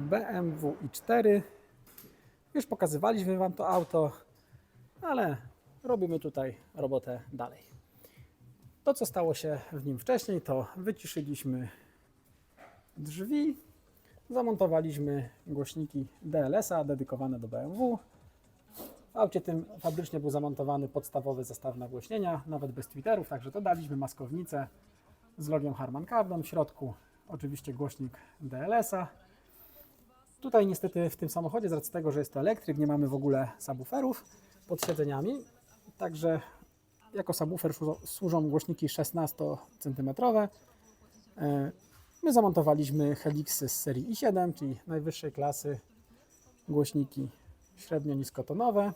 BMW i4. Już pokazywaliśmy Wam to auto, ale robimy tutaj robotę dalej. To, co stało się w nim wcześniej, to wyciszyliśmy drzwi, zamontowaliśmy głośniki DLS-a dedykowane do BMW. W aucie tym fabrycznie był zamontowany podstawowy zestaw nagłośnienia, nawet bez tweeterów, także dodaliśmy maskownicę z logiem Harman Kardon. W środku oczywiście głośnik DLS-a. Tutaj niestety w tym samochodzie, z racji tego, że jest to elektryk, nie mamy w ogóle subwooferów pod siedzeniami. Także jako subwoofer służą- głośniki 16 cm. My zamontowaliśmy Helixy z serii i7, czyli najwyższej klasy głośniki średnio-niskotonowe.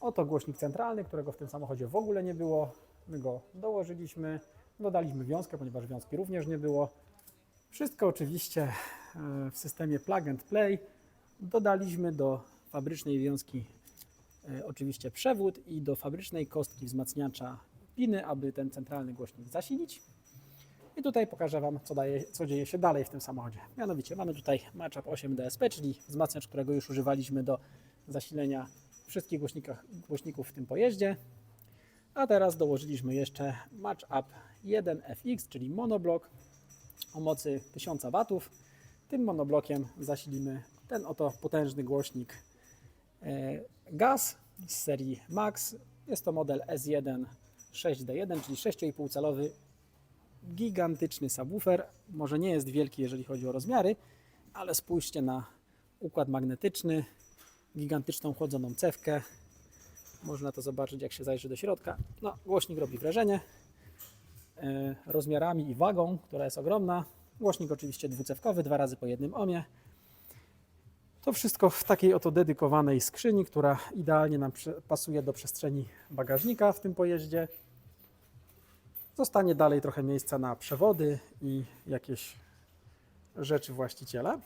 Oto głośnik centralny, którego w tym samochodzie w ogóle nie było. My go dołożyliśmy, dodaliśmy wiązkę, ponieważ wiązki również nie było. Wszystko oczywiście e, w systemie plug and play. Dodaliśmy do fabrycznej wiązki e, oczywiście przewód i do fabrycznej kostki wzmacniacza piny, aby ten centralny głośnik zasilić. I tutaj pokażę Wam, co, daje, co dzieje się dalej w tym samochodzie. Mianowicie mamy tutaj Matchup 8 DSP, czyli wzmacniacz, którego już używaliśmy do zasilenia wszystkich głośników w tym pojeździe. A teraz dołożyliśmy jeszcze Matchup 1 FX, czyli monoblok o mocy 1000 W. Tym monoblokiem zasilimy ten oto potężny głośnik e, GAS z serii MAX. Jest to model S1 6D1, czyli 6,5 calowy gigantyczny subwoofer. Może nie jest wielki, jeżeli chodzi o rozmiary, ale spójrzcie na układ magnetyczny, gigantyczną chłodzoną cewkę. Można to zobaczyć, jak się zajrzy do środka. No, głośnik robi wrażenie. E, rozmiarami i wagą, która jest ogromna. Głośnik oczywiście dwucewkowy, dwa razy po jednym ohmie. To wszystko w takiej oto dedykowanej skrzyni, która idealnie nam pasuje do przestrzeni bagażnika w tym pojeździe. Zostanie dalej trochę miejsca na przewody i jakieś rzeczy właściciela.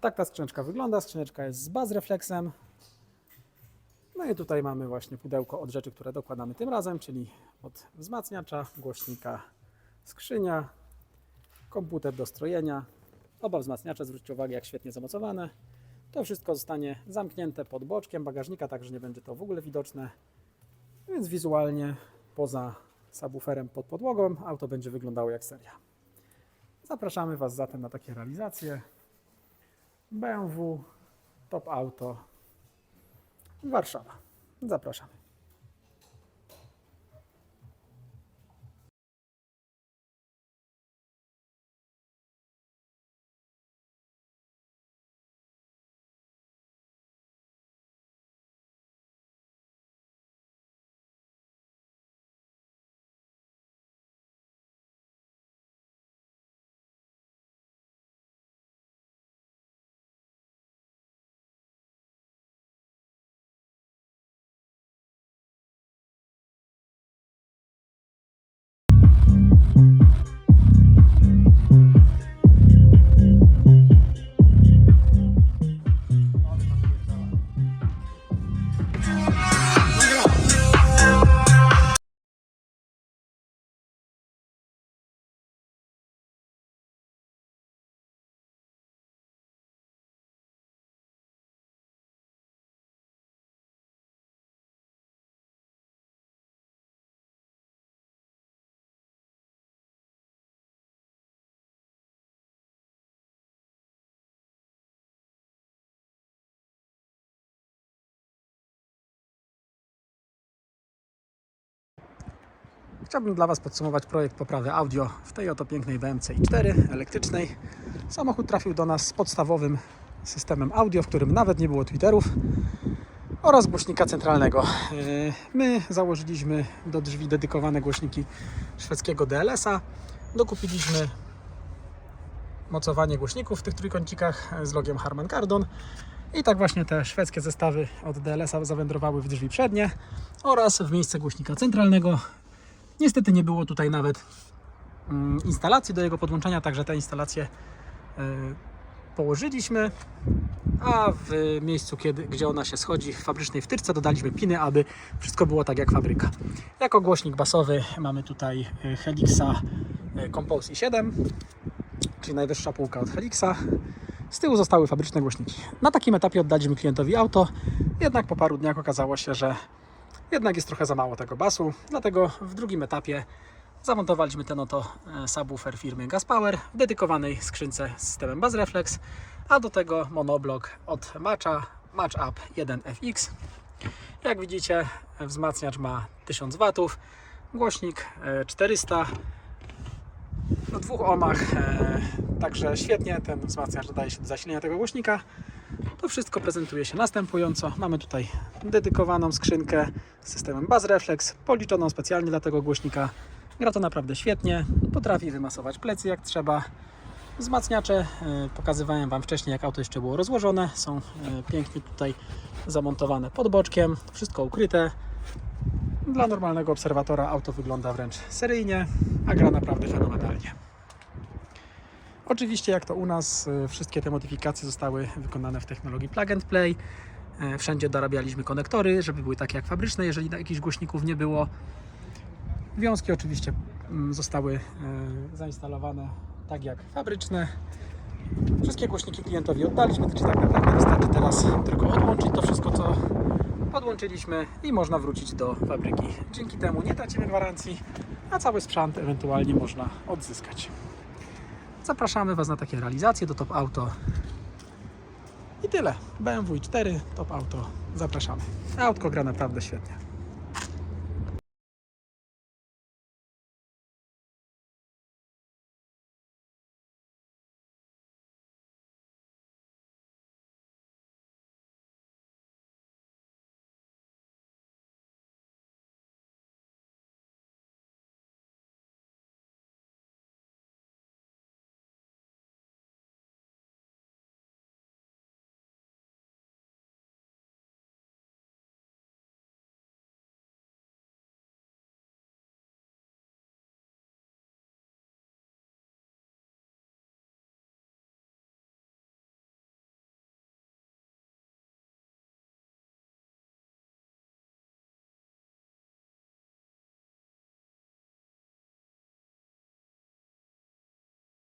Tak ta skrzyneczka wygląda. Skrzyneczka jest z bazrefleksem. No i tutaj mamy właśnie pudełko od rzeczy, które dokładamy tym razem, czyli od wzmacniacza, głośnika, skrzynia, komputer do strojenia. Oba wzmacniacze, zwróćcie uwagę, jak świetnie zamocowane. To wszystko zostanie zamknięte pod boczkiem bagażnika, także nie będzie to w ogóle widoczne. Więc wizualnie poza subwooferem pod podłogą auto będzie wyglądało jak seria. Zapraszamy Was zatem na takie realizacje. BMW Top Auto Warszawa. Zapraszamy. you Chciałbym dla Was podsumować projekt poprawy audio w tej oto pięknej BMC i4 elektrycznej. Samochód trafił do nas z podstawowym systemem audio, w którym nawet nie było tweeterów oraz głośnika centralnego. Yy, My założyliśmy do drzwi dedykowane głośniki szwedzkiego DLS-a. Dokupiliśmy mocowanie głośników w tych trójkącikach z logiem Harman Kardon. I tak właśnie te szwedzkie zestawy od DLS-a zawędrowały w drzwi przednie oraz w miejsce głośnika centralnego Niestety nie było tutaj nawet mm, instalacji do jego podłączenia, także te instalacje y, położyliśmy, a w miejscu, kiedy, gdzie ona się schodzi w fabrycznej wtyczce dodaliśmy piny, aby wszystko było tak jak fabryka. Jako głośnik basowy mamy tutaj y, Helixa y, Compose i7, czyli najwyższa półka od Helixa. Z tyłu zostały fabryczne głośniki. Na takim etapie oddaliśmy klientowi auto, jednak po paru dniach okazało się, że jednak jest trochę za mało tego basu, dlatego w drugim etapie zamontowaliśmy ten oto e, subwoofer firmy Gas Power w dedykowanej skrzynce z systemem Bass Reflex, a do tego monoblok od Matcha Match Up 1FX. Jak widzicie, wzmacniacz ma 1000 W, głośnik e, 400 w dwóch ohmach, e, także świetnie ten wzmacniacz dodaje się do zasilenia tego głośnika. To wszystko prezentuje się następująco. Mamy tutaj dedykowaną skrzynkę z systemem Bass Reflex, policzoną specjalnie dla tego głośnika. Gra to naprawdę świetnie, potrafi wymasować plecy jak trzeba. Wzmacniacze e, pokazywałem Wam wcześniej, jak auto jeszcze było rozłożone. Są e, pięknie tutaj zamontowane pod boczkiem, wszystko ukryte. Dla normalnego obserwatora auto wygląda wręcz seryjnie, a gra naprawdę fenomenalnie. Oczywiście, jak to u nas, y, wszystkie te modyfikacje zostały wykonane w technologii plug and play. E, Wszędzie dorabialiśmy konektory, żeby były takie jak fabryczne, jeżeli jakichś głośników nie było. Wiązki oczywiście mm, zostały e, zainstalowane tak jak fabryczne. Wszystkie głośniki klientowi oddaliśmy, czyli tak naprawdę wystarczy teraz tylko odłączyć to wszystko, co podłączyliśmy i można wrócić do fabryki. Dzięki temu nie tracimy gwarancji, a cały sprzęt ewentualnie można odzyskać. Zapraszamy Was na takie realizacje do Top Auto. I tyle. BMW 4 Top Auto. Zapraszamy. Autko gra naprawdę świetnie.